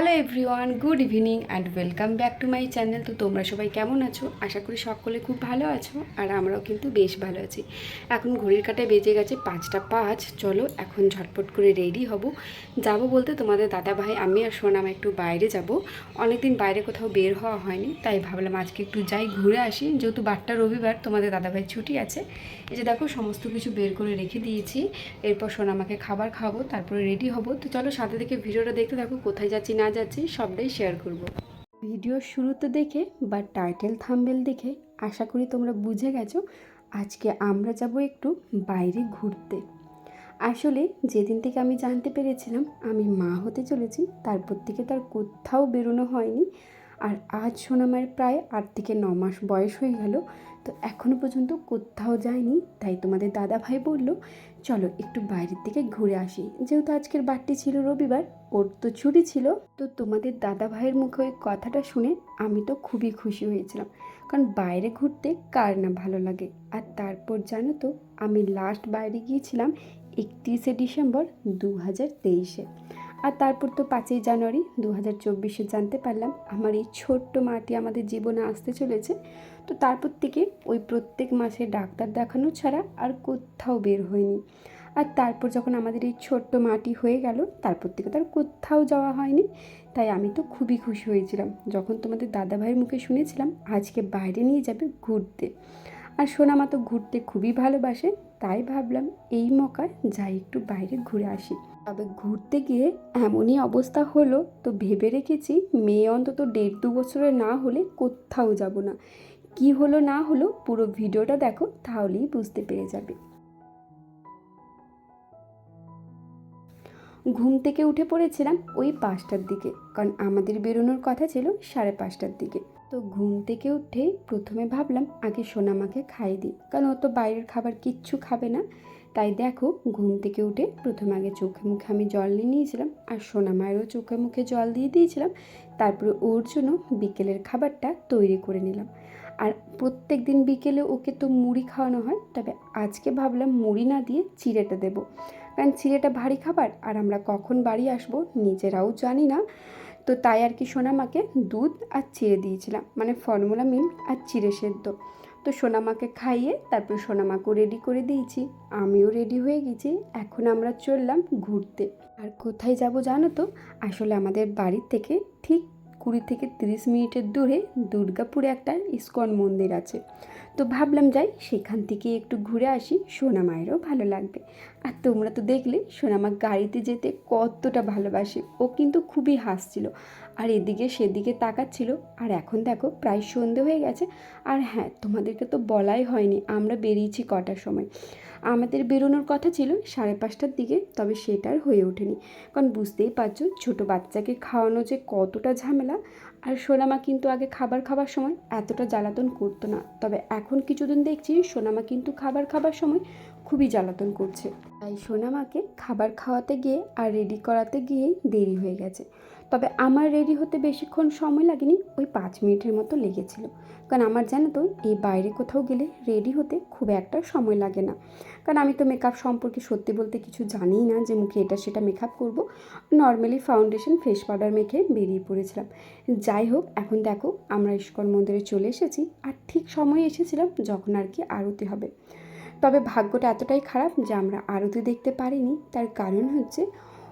Hello everyone, good evening and welcome back to my channel. তো তোমরা সবাই কেমন আছো? আশা করি সকলে খুব ভালো আছো আর আমরাও কিন্তু বেশ ভালো আছি। এখন ঘড়ির কাটায় বেজে গেছে পাঁচটা পাঁচ। চলো এখন ঝটপট করে রেডি হব। যাব বলতে তোমাদের দাদা ভাই, আমি আর সোনাম একটু বাইরে যাব। অনেকদিন বাইরে কোথাও বের হওয়া হয়নি, তাই ভাবলাম আজকে একটু যাই ঘুরে আসি। যেহেতু বারটা রবিবার, তোমাদের দাদা ভাই ছুটি আছে। এই যে দেখো, সমস্ত কিছু বের করে রেখে দিয়েছি। এরপর সোনামাকে খাবার খাব তারপরে রেডি হব। তো চলো সাথে থেকে ভিডিওটা দেখতে থাকো, কোথায় যাচ্ছি না যাচ্ছি, সবটাই শেয়ার করব। ভিডিওর শুরুতে দেখে বা টাইটেল থাম্বেল দেখে আশা করি তোমরা বুঝে গেছো, আজকে আমরা যাব একটু বাইরে ঘুরতে। আসলে যেদিন থেকে আমি জানতে পেরেছিলাম আমি মা হতে চলেছি, তারপর থেকে তার কোথাও বেরোনো হয়নি, আর আজ সোনামার প্রায় আট থেকে ন মাস বয়স হয়ে গেল তো এখনও পর্যন্ত কোথাও যায়নি, তাই তোমাদের দাদা ভাই বলল, চলো একটু বাইরের দিকে ঘুরে আসি। যেহেতু আজকের বারটি ছিল রবিবার, ওর তো ছুটি ছিল, তো তোমাদের দাদা ভাইয়ের মুখে ওই কথাটা শুনে আমি তো খুবই খুশি হয়েছিলাম। কারণ বাইরে ঘুরতে কার না ভালো লাগে? আর তারপর জানো তো, আমি লাস্ট বাইরে গিয়েছিলাম একত্রিশে ডিসেম্বর দু হাজার তেইশে। আর তারপর তো পাঁচই জানুয়ারি দু হাজার চব্বিশে জানতে পারলাম আমার এই ছোট্ট মাটি আমাদের জীবনে আসতে চলেছে। তো তারপর থেকে ওই প্রত্যেক মাসে ডাক্তার দেখানো ছাড়া আর কোথাও বের হয়নি। আর তারপর যখন আমাদের এই ছোট্ট মাটি হয়ে গেল, তারপর থেকে তার কোথাও যাওয়া হয়নি। তাই আমি তো খুবই খুশি হয়েছিলাম। যখন তোমাদের দাদাভাইয়ের মুখে শুনেছিলাম, আজকে বাইরে নিয়ে যাবে ঘুরতে। আর সোনামা তো ঘুরতে খুবই ভালোবাসে, তাই ভাবলাম এই মকায় যাই একটু বাইরে ঘুরে আসি। তবে ঘুরতে গিয়ে এমনই অবস্থা হলো, তো ভেবে রেখেছি মেয়ে অন্তত দেড় দু বছরের না হলে কোথাও যাব না। কি হলো না হলো পুরো ভিডিওটা দেখো, তাহলেই বুঝতে পেরে যাবে। ঘুম থেকে উঠে পড়েছিলাম ওই পাঁচটার দিকে, কারণ আমাদের বেরোনোর কথা ছিল সাড়ে পাঁচটার দিকে। তো ঘুম থেকে উঠেই প্রথমে ভাবলাম, আগে সোনামাকে খাইয়ে দিই। কারণ ও তো বাইরের খাবার কিচ্ছু খাবে না। তাই দেখো, ঘুম থেকে উঠে প্রথমে আগে চোখে মুখে আমি জল নিয়ে নিয়েছিলাম আর সোনা মায়েরও চোখে মুখে জল দিয়ে দিয়েছিলাম। তারপরে ওর জন্য বিকেলের খাবারটা তৈরি করে নিলাম। আর প্রত্যেক দিন বিকেলে ওকে তো মুড়ি খাওয়ানো হয়, তবে আজকে ভাবলাম মুড়ি না দিয়ে চিড়েটা দেবো। কারণ চিড়েটা ভারী খাবার, আর আমরা কখন বাড়ি আসব নিজেরাও জানি না। তো তাই আর কি সোনামাকে দুধ আর চিড়ে দিয়েছিলাম মানে ফর্মুলা মিল্ক আর চিড়ে সেদ্ধ। তো সোনামাকে খাইয়ে তারপর সোনামাকেও রেডি করে দিয়েছি। আমিও রেডি হয়ে গেছি, এখন আমরা চললাম ঘুরতে। আর কোথায় যাব জানো তো? আসলে আমাদের বাড়ির থেকে ঠিক কুড়ি থেকে তিরিশ মিনিটের দূরে দুর্গাপুরে একটা ইস্কন মন্দির আছে। তো ভাবলাম যাই, সেখান থেকে একটু ঘুরে আসি, সোনা মায়েরও ভালো লাগবে। আর তোমরা তো দেখলে সোনামা গাড়িতে যেতে কতটা ভালোবাসে। ও কিন্তু খুবই হাসছিল, আর এদিকে সেদিকে তাকাচ্ছিল। আর এখন দেখো, প্রায় সন্ধে হয়ে গেছে। আর হ্যাঁ তোমাদেরকে তো বলাই হয়নি, আমরা বেরিয়েছি কটার সময়। আমাদের বেরোনোর কথা ছিল সাড়ে পাঁচটার দিকে, তবে সেটার হয়ে ওঠেনি। কারণ বুঝতেই পারছ, ছোটো বাচ্চাকে খাওয়ানো যে কতটা ঝামেলা আর সোনামা কিন্তু আগে খাবার খাবার সময় এতটা জ্বালাতন করতো না। তবে এখন কিছুদিন দেখছি সোনামা কিন্তু খাবার খাবার সময় খুবই জ্বালাতন করছে। তাই সোনামাকে খাবার খাওয়াতে গিয়ে আর রেডি করাতে গিয়ে দেরি হয়ে গেছে। তবে আমার রেডি হতে বেশিক্ষণ সময় লাগেনি, ওই পাঁচ মিনিটের মতো লেগেছিল। কারণ আমার জানো তো, এই বাইরে কোথাও গেলে রেডি হতে খুব একটা সময় লাগে না। কারণ আমি তো মেকআপ সম্পর্কে সত্যি বলতে কিছু জানিই না যে মুখে এটা সেটা মেকআপ করব। নর্মালি ফাউন্ডেশন ফেস পাউডার মেখে বেরিয়ে পড়েছিলাম। যাই হোক, এখন দেখো, আমরা ইস্কন মন্দিরে চলে এসেছি আর ঠিক সময়ে এসেছিলাম যখন আর কি আরতি হবে। তবে ভাগ্যটা এতটাই খারাপ যে আমরা আরতি দেখতে পারিনি, তার কারণ হচ্ছে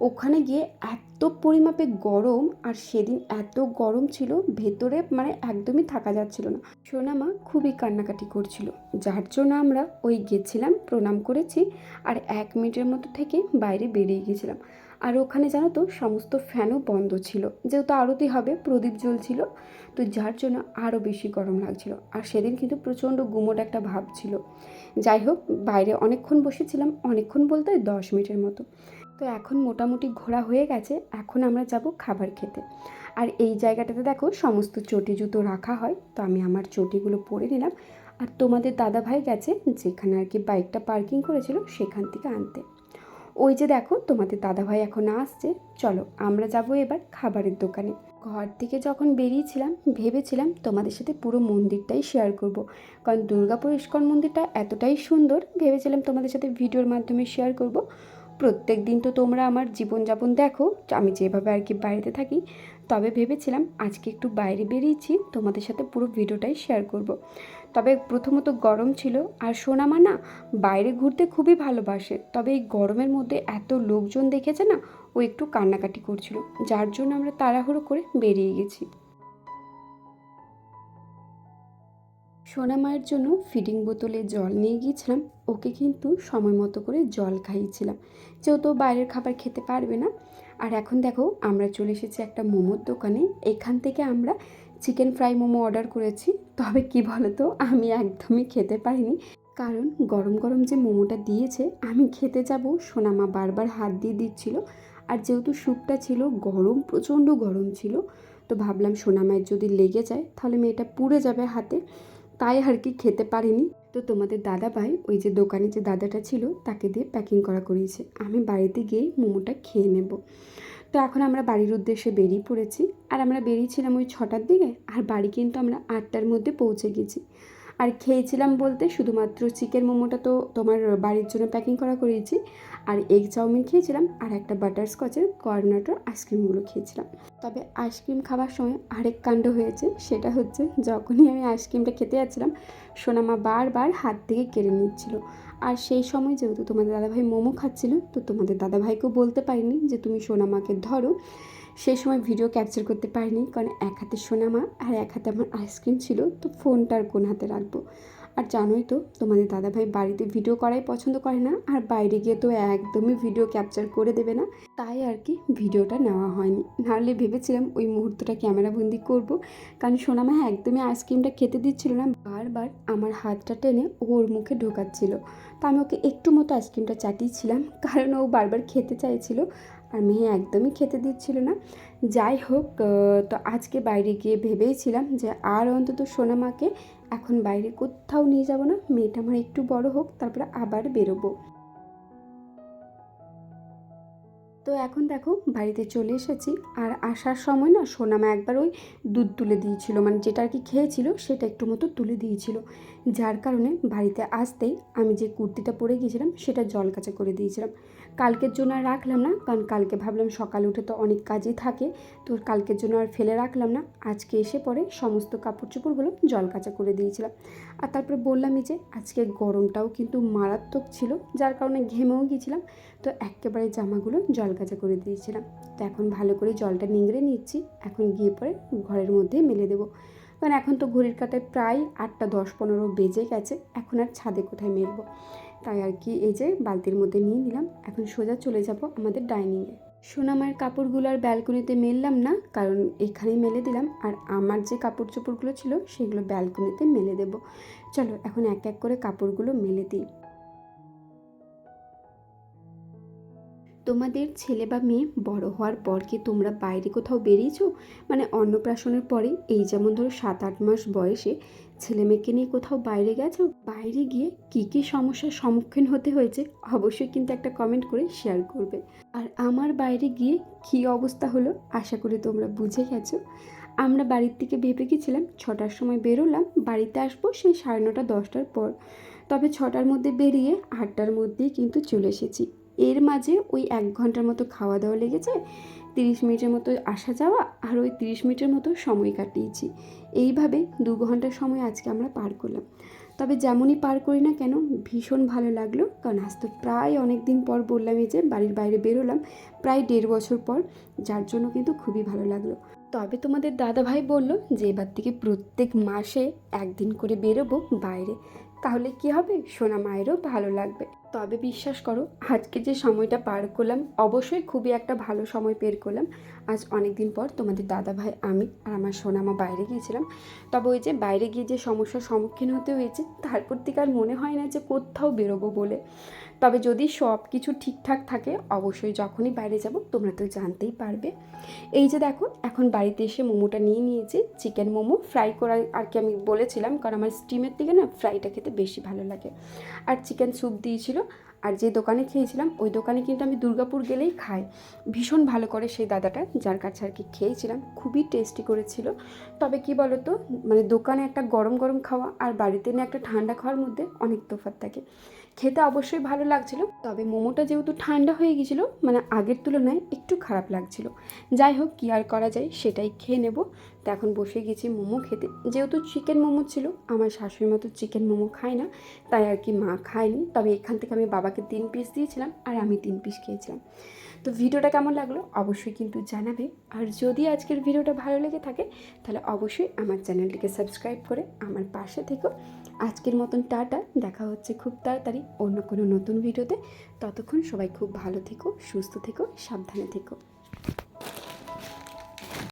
ওখানে গিয়ে এত পরিমাপে গরম আর সেদিন এত গরম ছিল, ভেতরে মানে একদমই থাকা যাচ্ছিল না। সোনামা খুবই কান্নাকাটি করছিল, যার জন্য আমরা ওই গেছিলাম, প্রণাম করেছি আর এক মিনিটের মতো থেকে বাইরে বেরিয়ে গেছিলাম। আর ওখানে জানো তো, সমস্ত ফ্যানও বন্ধ ছিল, যেহেতু আরতি হবে, প্রদীপ জ্বলছিল, তো যার জন্য আরও বেশি গরম লাগছিল। আর সেদিন কিন্তু প্রচণ্ড গুমোট একটা ভাব ছিল। যাই হোক, বাইরে অনেকক্ষণ বসেছিলাম, অনেকক্ষণ বলতে দশ মিনিটের মতো। তো এখন মোটামুটি ঘোরা হয়ে গেছে, এখন আমরা যাব খাবার খেতে আর এই জায়গাটাতে দেখো সমস্ত চটি জুতো রাখা হয়, তো আমি আমার চটিগুলো পরে নিলাম আর তোমাদের দাদা ভাই গেছে যেখানে আর কি বাইকটা পার্কিং করেছিল সেখান থেকে আনতে ওই যে দেখো তোমাদের দাদাভাই এখন আসছে, চলো আমরা যাব এবার খাবারের দোকানে ঘর থেকে যখন বেরিয়েছিলাম, ভেবেছিলাম তোমাদের সাথে পুরো মন্দিরটাই শেয়ার করব। কারণ দুর্গাপুর ইস্কন মন্দিরটা এতটাই সুন্দর, ভেবেছিলাম তোমাদের সাথে ভিডিওর মাধ্যমে শেয়ার করব। প্রত্যেক দিন তো তোমরা আমার জীবনযাপন দেখো, আমি যেভাবে আর কি বাড়িতে থাকি, তবে ভেবেছিলাম আজকে একটু বাইরে বেরিয়েছি, তোমাদের সাথে পুরো ভিডিওটাই শেয়ার করব। তবে প্রথমত গরম ছিল, আর সোনামা না বাইরে ঘুরতে খুবই ভালোবাসে, তবে এই গরমের মধ্যে এত লোকজন দেখেছে না, ও একটু কান্নাকাটি করছিল, যার জন্য আমরা তাড়াহুড়ো করে বেরিয়ে গেছি সোনা মায়ের জন্য ফিডিং বোতলে জল নিয়ে গিয়েছিলাম। ওকে কিন্তু সময় মতো করে জল খাইয়েছিলাম। যেহেতু বাইরের খাবার খেতে পারবে না। আর এখন দেখো, আমরা চলে এসেছি একটা মোমোর দোকানে। এখান থেকে আমরা চিকেন ফ্রাই মোমো অর্ডার করেছি। তবে কি বলতো, আমি একদমই খেতে পারিনি। কারণ গরম গরম যে মোমোটা দিয়েছে, আমি খেতে যাব সোনামা বারবার হাত দিয়ে দিচ্ছিল। আর যেহেতু স্যুপটা ছিল, গরম, প্রচণ্ড গরম ছিল, তো ভাবলাম সোনামায়ের যদি লেগে যায়, তাহলে মেয়েটা পুড়ে যাবে হাতে। তাই আর কি খেতে পারিনি। তো তোমাদের দাদা ভাই ওই যে দোকানে যে দাদাটা ছিল, তাকে দিয়ে প্যাকিং করা করিয়েছে। আমি বাড়িতে গিয়ে মোমোটা খেয়ে নেব। তো এখন আমরা বাড়ির উদ্দেশ্যে বেরিয়ে পড়েছি। আর আমরা বেরিয়েছিলাম ওই ছটার দিকে। আর বাড়ি কিন্তু আমরা আটটার মধ্যে পৌঁছে গেছি। আর খেয়েছিলাম বলতে শুধুমাত্র চিকেন মোমোটা তো তোমার বাড়ির জন্য প্যাকিং করা করিয়েছি আর এগ চাউমিন খেয়েছিলাম আর একটা বাটার স্কচের কর্নাটোর আইসক্রিমগুলো খেয়েছিলাম। তবে আইসক্রিম খাওয়ার সময় আরেক কাণ্ড হয়েছে, সেটা হচ্ছে যখনই আমি আইসক্রিমটা খেতে যাচ্ছিলাম সোনামা বারবার হাত থেকে কেড়ে নিচ্ছিল। আর সেই সময় যেহেতু তোমাদের দাদাভাই মোমো খাচ্ছিল, তো তোমাদের দাদাভাইকেও বলতে পারিনি যে তুমি সোনামাকে ধরো। সেই সময় ভিডিও ক্যাপচার করতে পারিনি কারণ এক হাতে সোনামা আর এক হাতে আমার আইসক্রিম ছিল, তো ফোনটার কোন হাতে রাখব? আর জানোই তো, তোমাদের দাদাভাই বাড়িতে ভিডিও করাই পছন্দ করে না, আর বাইরে গিয়ে তো একদমই ভিডিও ক্যাপচার করে দেবে না। তাই আর কি ভিডিওটা নেওয়া হয়নি। নাহলে ভেবেছিলাম ওই মুহূর্তটা ক্যামেরাবন্দি করব, কারণ সোনামা একদমই আইসক্রিমটা খেতে দিচ্ছিল না, বারবার আমার হাতটা টেনে ওর মুখে ঢোকাচ্ছিল। তো আমি ওকে একটু মতো আইসক্রিমটা চাটিয়েছিলাম, কারণ ও বারবার খেতে চাইছিল আর মেয়ে একদমই খেতে দিচ্ছিল না। যাই হোক তো আজকে বাইরে গিয়ে ভেবেইছিলাম যে আর অন্তত সোনামাকে এখন বাইরে কোথাও নিয়ে যাব না। মেয়েটা আমার একটু বড় হোক, তারপরে আবার বেরোবো। তো এখন দেখো বাড়িতে চলে এসেছি। আর আসার সময় না সোনামা একবার ওই দুধ তুলে দিয়েছিল মানে যেটা আর কি খেয়েছিল সেটা একটু মতো তুলে দিয়েছিল। যার কারণে বাড়িতে আসতেই আমি যে কুর্তিটা পরে গিয়েছিলাম সেটা জল কাচা করে দিয়েছিলাম। কালকের জন্য আর রাখলাম না, কারণ কালকে ভাবলাম সকালে উঠে তো অনেক কাজই থাকে, তো কালকের জন্য আর ফেলে রাখলাম না। আজকে এসে পরে সমস্ত কাপড় চোপড়গুলো জল কাচা করে দিয়েছিলাম। আর তারপরে বললামই যে আজকে গরমটাও কিন্তু মারাত্মক ছিল, যার কারণে ঘেমেও গিয়েছিলাম। তো একেবারে জামাগুলো জল কাচা করে দিয়েছিলাম। তো এখন ভালো করে জলটা নিংড়ে নিচ্ছি, এখন গিয়ে পরে ঘরের মধ্যে মেলে দেবো। কারণ এখন তো ঘড়ির কাটায় প্রায় আটটা দশ পনেরো বেজে গেছে, এখন আর ছাদে কোথায় মেলবো? তাই আর কি এই যে বালতির মধ্যে নিয়ে নিলাম, এখন সোজা চলে যাব আমাদের ডাইনিংয়ে। সোনামার কাপড়গুলো আর ব্যালকনিতে মেললাম না, কারণ এখানেই মেলে দিলাম। আর আমার যে কাপড় চোপড়গুলো ছিল, সেগুলো ব্যালকনিতে মেলে দেব। চলো, এখন এক এক করে কাপড়গুলো মেলে দিই। তোমাদের ছেলে বা মেয়ে বড় হওয়ার পর কি তোমরা বাইরে কোথাও বেরিয়েছো? মানে অন্নপ্রাশনের পরে, এই যেমন ধরো সাত আট মাস বয়সে ছেলে মেয়েকে নিয়ে কোথাও বাইরে গেছো? বাইরে গিয়ে কী কী সমস্যার সম্মুখীন হতে হয়েছে? অবশ্যই কিন্তু একটা কমেন্ট করে শেয়ার করবে। আর আমার বাইরে গিয়ে কী অবস্থা হলো? আশা করি তোমরা বুঝে গেছো। আমরা বাড়ির থেকে ভেবে গেছিলাম, ছটার সময় বেরোলাম, বাড়িতে আসব সেই সাড়ে নটা, দশটার পর। তবে ছটার মধ্যে বেরিয়ে আটটার মধ্যেই কিন্তু চলে এসেছি। এর মাঝে ওই এক ঘণ্টার মতো খাওয়া দাওয়া লেগেছে, তিরিশ মিনিটের মতো আসা যাওয়া আর ওই তিরিশ মিনিটের মতো সময় কাটিয়েছি। এইভাবে দু ঘণ্টার সময় আজকে আমরা পার করলাম। তবে যেমনই পার করি না কেন, ভীষণ ভালো লাগল, কারণ আজ তো প্রায় অনেক দিন পর বললামই যে বাড়ির বাইরে বেরোলাম, প্রায় দেড় বছর পর, যার জন্য কিন্তু খুবই ভালো লাগল। তবে তোমাদের দাদা ভাই বলল যে এবার থেকে প্রত্যেক মাসে একদিন করে বেরোবো বাইরে। তাহলে কি হবে? সোনা মায়েরও ভালো লাগবে। তবে বিশ্বাস করো, আজকে যে সময়টা পার করলাম, অবশ্যই খুবই একটা ভালো সময় বের করলাম। আজ অনেক দিন পর তোমাদের দাদা ভাই আমি আর আমার সোনামা বাইরে গিয়েছিলাম। তবে ওই যে বাইরে গিয়ে যে সমস্যার সম্মুখীন হতে হয়েছে, তারপর থেকে আর মনে হয় না যে কোথাও বেরোবো বলে। তবে যদি সব কিছু ঠিকঠাক থাকে, অবশ্যই যখনই বাইরে যাব তোমরা তো জানতেই পারবে। এই যে দেখো, এখন বাড়িতে এসে মোমোটা নিয়ে নিয়েছি। চিকেন মোমো ফ্রাই করা আর কি আমি বলেছিলাম, কারণ আমার স্টিমের থেকে না ফ্রাইটা খেতে বেশি ভালো লাগে। আর চিকেন স্যুপ দিয়েছিল। আর যে দোকানে খেয়েছিলাম, ওই দোকানে কিন্তু আমি দুর্গাপুর গেলেই খাই। ভীষণ ভালো করে সেই দাদাটা, যার কাছে আর কি খেয়েছিলাম, খুবই টেস্টি করেছিল। তবে কি বলো তো মানে দোকানে একটা গরম গরম খাওয়া আর বাড়িতে নিয়ে একটা ঠান্ডা খাওয়ার মধ্যে অনেক তফাৎ থাকে। খেতে অবশ্যই ভালো লাগছিল, তবে মোমোটা যেহেতু ঠান্ডা হয়ে গেছিল মানে আগের তুলনায় একটু খারাপ লাগছিল। যাই হোক, কী আর করা যায়, সেটাই খেয়ে নেব। তো এখন বসে গেছি মোমো খেতে। যেহেতু চিকেন মোমো ছিল, আমার শাশুড়ি মতো চিকেন মোমো খায় না, তাই আর কি মা খায়নি। তবে এখান থেকে আমি বাবাকে তিন পিস দিয়েছিলাম আর আমি তিন পিস খেয়েছিলাম। তো ভিডিওটা কেমন লাগল অবশ্যই কিন্তু জানাবে। আর যদি আজকের ভিডিওটা ভালো লেগে থাকে, তাহলে অবশ্যই আমার চ্যানেলটিকে সাবস্ক্রাইব করে আমার পাশে থেকো। আজকের মতন টাটা, দেখা হচ্ছে খুব তাড়াতাড়ি অন্য কোনো নতুন ভিডিওতে। ততক্ষণ সবাই খুব ভালো থেকো, সুস্থ থেকো, সাবধানে থেকো।